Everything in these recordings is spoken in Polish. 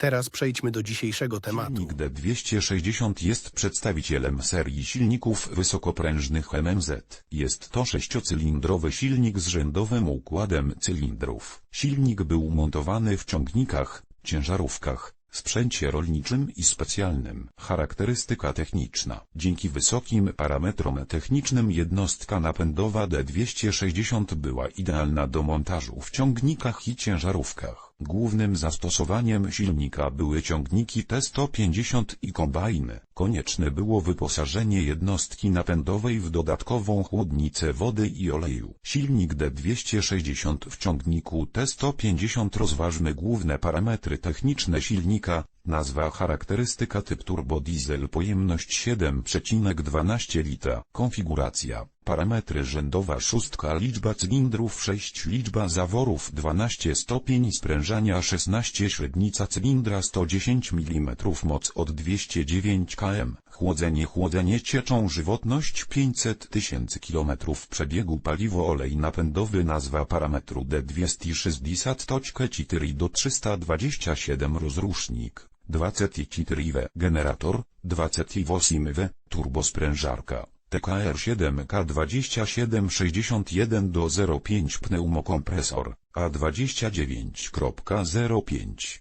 Teraz przejdźmy do dzisiejszego tematu. Silnik D260 jest przedstawicielem serii silników wysokoprężnych MMZ. Jest to sześciocylindrowy silnik z rzędowym układem cylindrów. Silnik był montowany w ciągnikach, ciężarówkach, sprzęcie rolniczym i specjalnym. Charakterystyka techniczna. Dzięki wysokim parametrom technicznym jednostka napędowa D260 była idealna do montażu w ciągnikach i ciężarówkach. Głównym zastosowaniem silnika były ciągniki T150 i kombajny. Konieczne było wyposażenie jednostki napędowej w dodatkową chłodnicę wody i oleju. Silnik D260 w ciągniku T150 rozważmy główne parametry techniczne silnika, Nazwa charakterystyka typ turbo diesel pojemność 7,12 litra Konfiguracja Parametry rzędowa szóstka liczba cylindrów 6 liczba zaworów 12 stopień sprężania 16 średnica cylindra 110 mm moc od 209 km Chłodzenie chłodzenie cieczą żywotność 500 tysięcy km przebiegu paliwo olej napędowy nazwa parametru D260.4 do 327 rozrusznik 24 generator, 28 W, turbosprężarka, TKR7K2761 do 05 pneumokompresor, A29.05,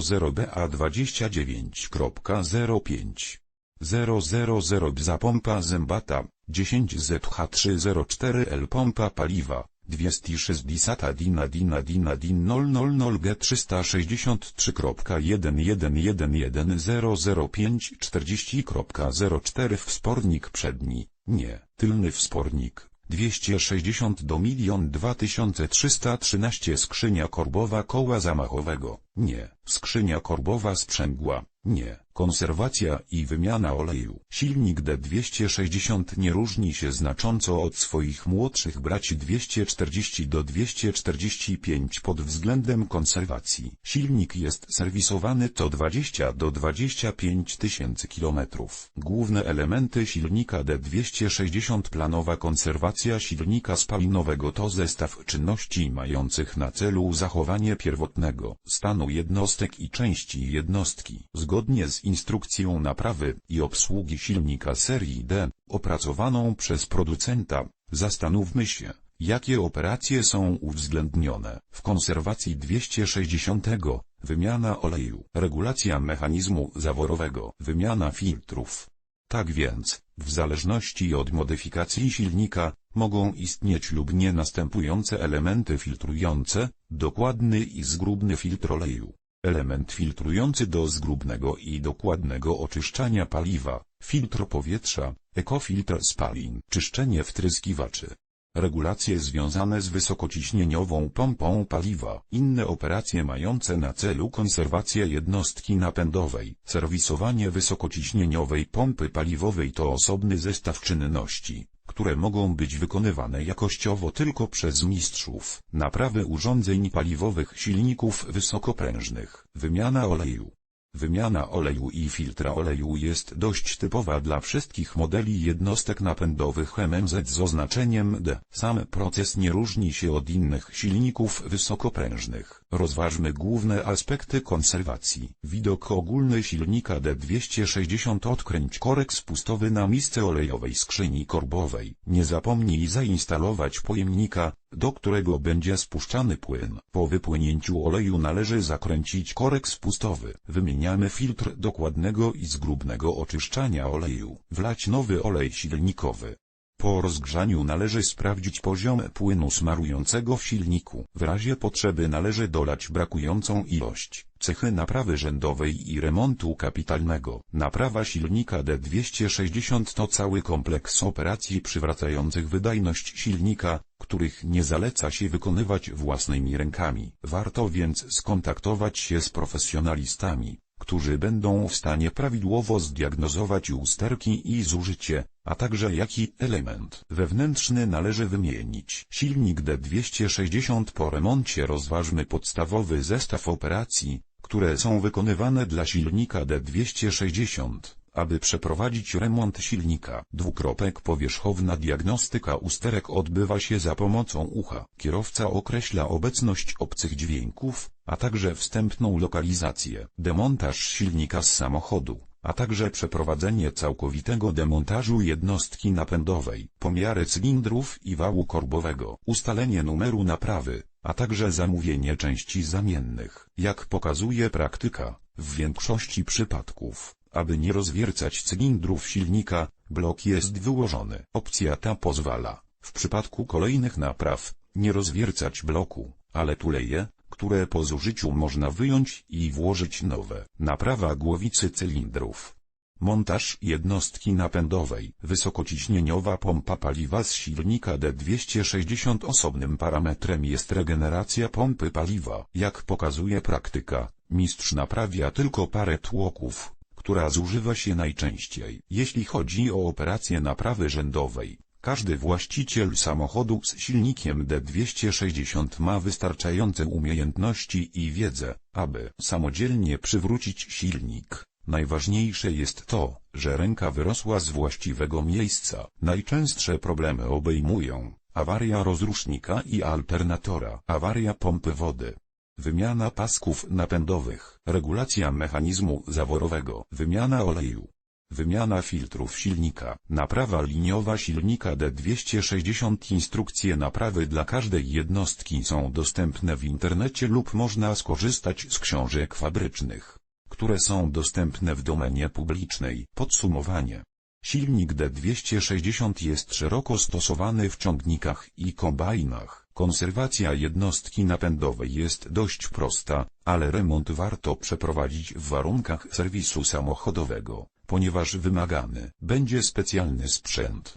000 BA29.05, 000 bza pompa zębata, 10ZH304L pompa paliwa, 260 dina dina din 000 g 363.111100540.04 wspornik przedni, nie, tylny wspornik, 260 do 1 2313 skrzynia korbowa koła zamachowego, nie, skrzynia korbowa sprzęgła, nie, konserwacja i wymiana oleju. Silnik D260 nie różni się znacząco od swoich młodszych braci 240 do 245 pod względem konserwacji. Silnik jest serwisowany co 20 do 25 tysięcy kilometrów. Główne elementy silnika D260 planowa konserwacja silnika spalinowego to zestaw czynności mających na celu zachowanie pierwotnego stanu jednostek i części jednostki. Zgodnie z instrukcją naprawy i obsługi silnika serii D, opracowaną przez producenta, zastanówmy się, jakie operacje są uwzględnione w konserwacji 260, wymiana oleju, regulacja mechanizmu zaworowego, wymiana filtrów. Tak więc, w zależności od modyfikacji silnika, mogą istnieć lub nie następujące elementy filtrujące, dokładny i zgrubny filtr oleju. Element filtrujący do zgrubnego i dokładnego oczyszczania paliwa, filtr powietrza, ekofiltr spalin, czyszczenie wtryskiwaczy. Regulacje związane z wysokociśnieniową pompą paliwa, inne operacje mające na celu konserwację jednostki napędowej, serwisowanie wysokociśnieniowej pompy paliwowej to osobny zestaw czynności, które mogą być wykonywane jakościowo tylko przez mistrzów, naprawy urządzeń paliwowych silników wysokoprężnych, wymiana oleju. Wymiana oleju i filtra oleju jest dość typowa dla wszystkich modeli jednostek napędowych MMZ z oznaczeniem D. Sam proces nie różni się od innych silników wysokoprężnych. Rozważmy główne aspekty konserwacji. Widok ogólny silnika D260 odkręć korek spustowy na misce olejowej skrzyni korbowej. Nie zapomnij zainstalować pojemnika, do którego będzie spuszczany płyn. Po wypłynięciu oleju należy zakręcić korek spustowy. Wymieniamy filtr dokładnego i zgrubnego oczyszczania oleju. Wlać nowy olej silnikowy. Po rozgrzaniu należy sprawdzić poziom płynu smarującego w silniku. W razie potrzeby należy dolać brakującą ilość. Cechy naprawy rzędowej i remontu kapitalnego. Naprawa silnika D260 to cały kompleks operacji przywracających wydajność silnika, których nie zaleca się wykonywać własnymi rękami. Warto więc skontaktować się z profesjonalistami, którzy będą w stanie prawidłowo zdiagnozować usterki i zużycie, a także jaki element wewnętrzny należy wymienić. Silnik D260 po remoncie rozważmy podstawowy zestaw operacji, które są wykonywane dla silnika D260. Aby przeprowadzić remont silnika, dwukropek powierzchowna diagnostyka usterek odbywa się za pomocą ucha. Kierowca określa obecność obcych dźwięków, a także wstępną lokalizację. Demontaż silnika z samochodu, a także przeprowadzenie całkowitego demontażu jednostki napędowej, pomiary cylindrów i wału korbowego, ustalenie numeru naprawy, a także zamówienie części zamiennych. Jak pokazuje praktyka, w większości przypadków, aby nie rozwiercać cylindrów silnika, blok jest wyłożony. Opcja ta pozwala, w przypadku kolejnych napraw, nie rozwiercać bloku, ale tuleje, które po zużyciu można wyjąć i włożyć nowe. Naprawa głowicy cylindrów. Montaż jednostki napędowej. Wysokociśnieniowa pompa paliwa z silnika D260 osobnym parametrem jest regeneracja pompy paliwa. Jak pokazuje praktyka, mistrz naprawia tylko parę tłoków, która zużywa się najczęściej. Jeśli chodzi o operację naprawy rzędowej, każdy właściciel samochodu z silnikiem D260 ma wystarczające umiejętności i wiedzę, aby samodzielnie przywrócić silnik. Najważniejsze jest to, że ręka wyrosła z właściwego miejsca. Najczęstsze problemy obejmują awaria rozrusznika i alternatora, awaria pompy wody, wymiana pasków napędowych, regulacja mechanizmu zaworowego, wymiana oleju, wymiana filtrów silnika, naprawa liniowa silnika D260 Instrukcje naprawy dla każdej jednostki są dostępne w internecie lub można skorzystać z książek fabrycznych, które są dostępne w domenie publicznej. Podsumowanie Silnik D260 jest szeroko stosowany w ciągnikach i kombajnach. Konserwacja jednostki napędowej jest dość prosta, ale remont warto przeprowadzić w warunkach serwisu samochodowego, ponieważ wymagany będzie specjalny sprzęt.